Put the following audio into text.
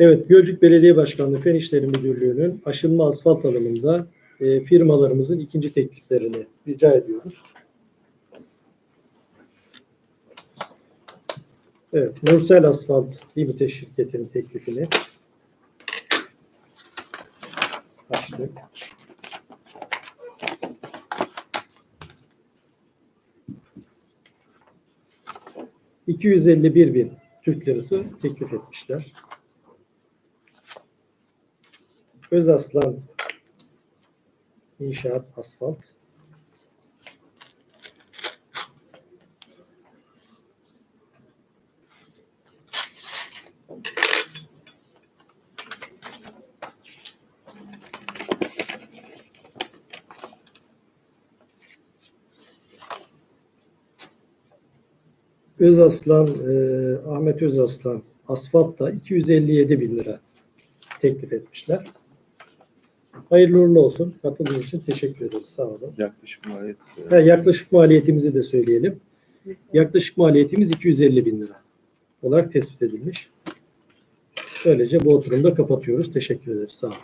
Evet. Gölcük Belediye Başkanlığı Fen İşleri Müdürlüğü'nün aşınma asfalt alımında e, firmalarımızın ikinci tekliflerini rica ediyoruz. Evet, Nursel Asfalt Limited şirketinin teklifini açtık. ...251 bin Türk lirası teklif etmişler. Özaslan İnşaat Asfalt. Özaslan, e, Ahmet Özaslan asfalt da 257 bin lira teklif etmişler. Hayırlı uğurlu olsun. Katıldığınız için teşekkür ederiz. Sağ olun. Yaklaşık maliyet. Ha, yaklaşık maliyetimizi de söyleyelim. Yaklaşık maliyetimiz 250 bin lira olarak tespit edilmiş. Böylece bu oturumu da kapatıyoruz. Teşekkür ederiz. Sağ olun.